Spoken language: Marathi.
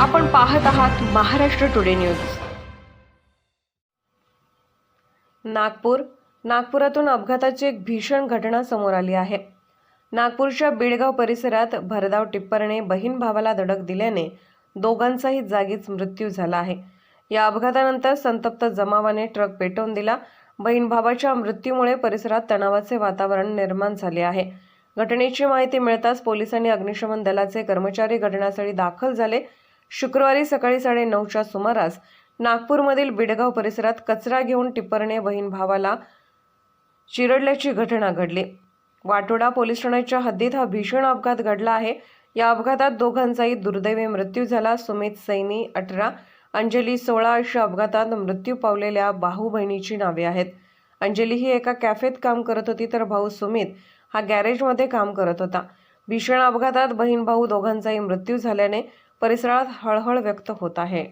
आपण पाहत आहात महाराष्ट्र टुडे न्यूज. नागपूर नागपुरातून अपघाताची एक भीषण घटना समोर आली आहे. नागपूरच्या बिडगाव परिसरात भरधाव टिप्परने बहीण भावाला धडक दिल्याने दोघांचाही जागीच मृत्यू झाला आहे. या अपघातानंतर संतप्त जमावाने ट्रक पेटवून दिला. बहीण भावाच्या मृत्यूमुळे परिसरात तणावाचे वातावरण निर्माण झाले आहे. घटनेची माहिती मिळताच पोलिसांनी अग्निशमन दलाचे कर्मचारी घटनास्थळी दाखल झाले. शुक्रवारी सकाळी साडेनऊच्या सुमारास नागपूरमधील बिडगाव परिसरात कचरा घेऊन टिप्परने बहीण भावाला चिरडल्याची घटना घडली. वाटोडा पोलीस ठाण्याच्या हद्दीत हा भीषण अपघात घडला आहे. या अपघातात दोघांचाही दुर्दैवी मृत्यू झाला. सुमित सैनी अठरा अंजली सोळा अशा अपघातात मृत्यू पावलेल्या भाऊ बहिणीची नावे आहेत. अंजली ही एका कॅफेत काम करत होती तर भाऊ सुमित हा गॅरेजमध्ये काम करत होता. भीषण अपघातात बहीण भाऊ दोघांचाही मृत्यू झाल्याने परिसरात हळहळ व्यक्त होत आहे.